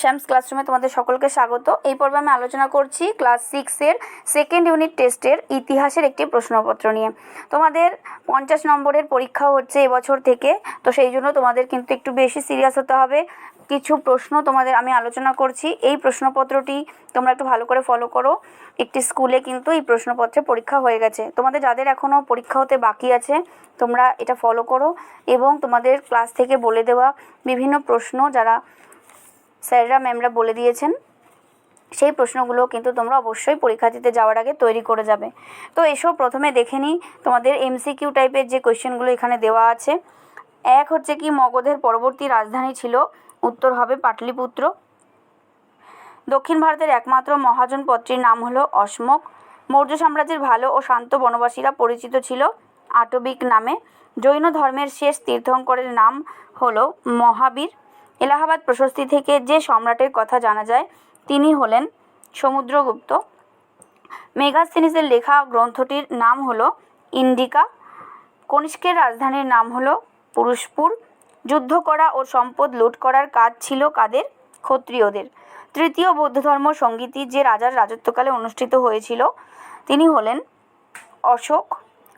শ্যামস ক্লাসরুমে তোমাদের সকলকে স্বাগত। এই পর্বে আমি আলোচনা করছি ক্লাস সিক্সের সেকেন্ড ইউনিট টেস্টের ইতিহাসের একটি প্রশ্নপত্র নিয়ে। তোমাদের পঞ্চাশ নম্বরের পরীক্ষা হচ্ছে এবছর থেকে, তো সেই জন্য তোমাদের কিন্তু একটু বেশি সিরিয়াস হতে হবে। কিছু প্রশ্ন তোমাদের আমি আলোচনা করছি। এই প্রশ্নপত্রটি তোমরা একটু ভালো করে ফলো করো। একটি স্কুলে কিন্তু এই প্রশ্নপত্রে পরীক্ষা হয়ে গেছে। তোমাদের যাদের এখনও পরীক্ষা হতে বাকি আছে, তোমরা এটা ফলো করো এবং তোমাদের ক্লাস থেকে বলে দেওয়া বিভিন্ন প্রশ্ন যারা স্যাররা ম্যামরা বলে দিয়েছেন, সেই প্রশ্নগুলো কিন্তু তোমরা অবশ্যই পরীক্ষা দিতে যাওয়ার আগে তৈরি করে যাবে। তো এসব প্রথমে দেখে নিই তোমাদের এমসিকিউ টাইপের যে কোয়েশ্চেনগুলো এখানে দেওয়া আছে। এক হচ্ছে কি, মগধের পরবর্তী রাজধানী ছিল? উত্তর হবে পাটলিপুত্র। দক্ষিণ ভারতের একমাত্র মহাজন পত্রীর নাম হলো অসমক মৌর্য সাম্রাজ্যের ভালো ও শান্ত বনবাসীরা পরিচিত ছিল আটবিক নামে। জৈন ধর্মের শেষ তীর্থঙ্করের নাম হলো মহাবীর। এলাহাবাদ প্রশস্তি থেকে যে সম্রাটের কথা জানা যায়, তিনি হলেন সমুদ্রগুপ্ত। মেগাস্থিনিসের লেখা গ্রন্থটির নাম হলো ইন্ডিকা। কনিষ্কের রাজধানীর নাম হলো পুরুষপুর। যুদ্ধ করা ও সম্পদ লুট করার কাজ ছিল কাদের? ক্ষত্রিয়দের। তৃতীয় বৌদ্ধ ধর্ম সঙ্গীতি যে রাজার রাজত্বকালে অনুষ্ঠিত হয়েছিল, তিনি হলেন অশোক।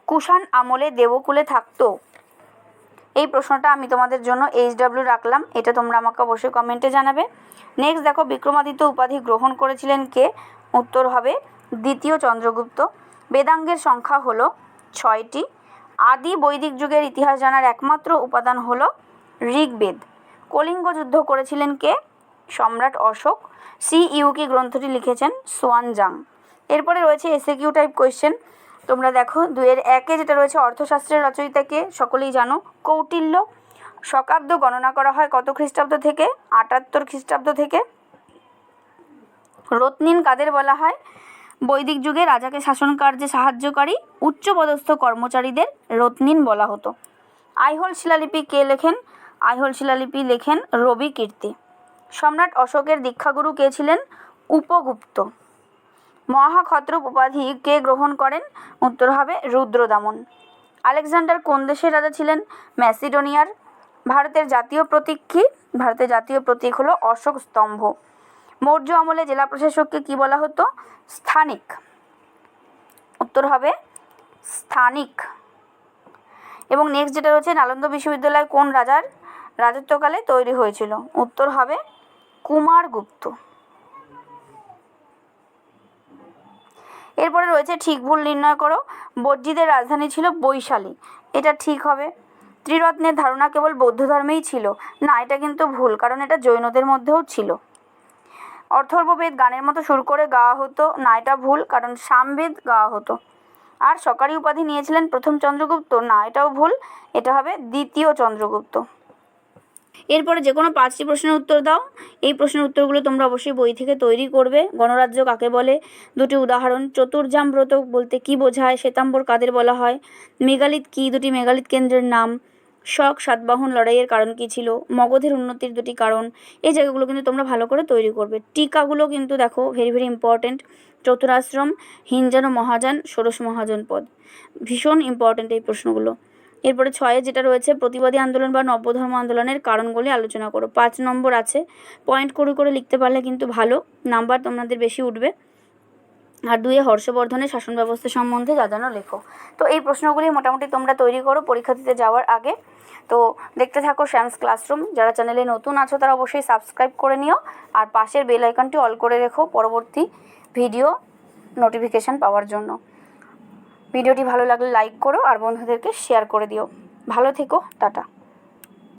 কুষাণ আমলে দেবকুলে থাকতো এই প্রশ্নটা আমি তোমাদের জন্য এইচ ডাব্লিউ রাখলাম, এটা তোমরা আমাকে অবশ্যই কমেন্টে জানাবে। নেক্সট দেখো, বিক্রমাদিত্য উপাধি গ্রহণ করেছিলেন কে? উত্তর হবে দ্বিতীয় চন্দ্রগুপ্ত। বেদাঙ্গের সংখ্যা হলো ছয়টি। আদি বৈদিক যুগের ইতিহাস জানার একমাত্র উপাদান হলো ঋগ্বেদ। কলিঙ্গ যুদ্ধ করেছিলেন কে? সম্রাট অশোক। সি ইউকি গ্রন্থটি লিখেছেন সোয়ানজাং। এরপরে রয়েছে এসএ কিউ টাইপ কোয়েশ্চেন তোমরা দেখো দুয়ের একে যেটা রয়েছে অর্থশাস্ত্রের রচয়িতাকে সকলেই জানো, কৌটিল্য। শকাব্দ গণনা করা হয় কত খ্রিস্টাব্দ থেকে? আটাত্তর খ্রিস্টাব্দ থেকে। রত্নিন কাদের বলা হয়? বৈদিক যুগে রাজাকে শাসন কার্যে সাহায্যকারী উচ্চপদস্থ কর্মচারীদের রত্নিন বলা হতো। আইহোল শিলালিপি কে লেখেন? আইহোল শিলালিপি লেখেন রবি কীর্তি। সম্রাট অশোকের দীক্ষাগুরু কে ছিলেন? উপগুপ্ত। মহাক্ষত্রপ উপাধি কে গ্রহণ করেন, উত্তর হবে রুদ্রদামন। আলেকজান্ডার কোন দেশের রাজা ছিলেন? ম্যাসিডোনিয়ার। ভারতের জাতীয় প্রতীক কী? ভারতের জাতীয় প্রতীক হলো অশোক স্তম্ভ। মৌর্য আমলে জেলা প্রশাসককে কী বলা হতো? স্থানিক। উত্তর হবে স্থানিক। এবং নেক্সট যেটা রয়েছে, নালন্দা বিশ্ববিদ্যালয় কোন রাজার রাজত্বকালে তৈরি হয়েছিল? উত্তর হবে কুমারগুপ্ত। এরপরে রয়েছে ঠিক ভুল নির্ণয় করো। বজ্জিদের রাজধানী ছিল বৈশালী। এটা ঠিক হবে। ত্রিরত্নের ধারণা কেবল বৌদ্ধ ধর্মেই ছিল। না, এটা কিন্তু ভুল, কারণ এটা জৈনদের মধ্যেও ছিল। অথর্ববেদ গানের মতো সুর করে গাওয়া হতো। না, এটা ভুল, কারণ সামবেদ গাওয়া হতো। আর সরকারি উপাধি নিয়েছিলেন প্রথম চন্দ্রগুপ্ত। না, এটাও ভুল। এটা হবে দ্বিতীয় চন্দ্রগুপ্ত। এরপরে যে কোনো পাঁচটি প্রশ্নের উত্তর দাও। এই প্রশ্নের উত্তরগুলো তোমরা অবশ্যই বই থেকে তৈরি করবে। গণরাজ্য কাকে বলে? দুটি উদাহরণ চতুর্জাম ব্রত বলতে কি বোঝায়? শ্বেতাম্বর কাদের বলা হয়? মেগালিথ কি? দুটি মেগালিথ কেন্দ্রের নাম। শক, সাতবাহন লড়াইয়ের কারণ কী ছিল? মগধের উন্নতির দুটি কারণ। এই জায়গাগুলো কিন্তু তোমরা ভালো করে তৈরি করবে। টিকাগুলো কিন্তু দেখো ভেরি ভেরি ইম্পর্ট্যান্ট চতুরাশ্রম, হিনজান ও মহাযান, ষোড়শ মহাজন পদ। ভীষণ ইম্পর্ট্যান্ট এই প্রশ্নগুলো। এরপরে ছয়ে যেটা রয়েছে, প্রতিবাদী আন্দোলন বা নব্যধর্ম আন্দোলনের কারণগুলি আলোচনা করো। পাঁচ নম্বর আছে পয়েন্ট করে করে লিখতে পারলে কিন্তু ভালো নাম্বার তোমাদের বেশি উঠবে। আর দুয়ে হর্ষবর্ধনের শাসন ব্যবস্থা সম্বন্ধে যা যেন লেখো। তো এই প্রশ্নগুলি মোটামুটি তোমরা তৈরি করো পরীক্ষা দিতে যাওয়ার আগে। তো দেখতে থাকো শ্যামস ক্লাসরুম যারা চ্যানেলে নতুন আছো তারা অবশ্যই সাবস্ক্রাইব করে নিও। আর পাশের বেল আইকনটি অল করে রেখো পরবর্তী ভিডিও নোটিফিকেশান পাওয়ার জন্য। ভিডিওটি ভালো লাগলে লাইক করো আর বন্ধুদেরকে শেয়ার করে দিও। ভালো থেকো টাটা।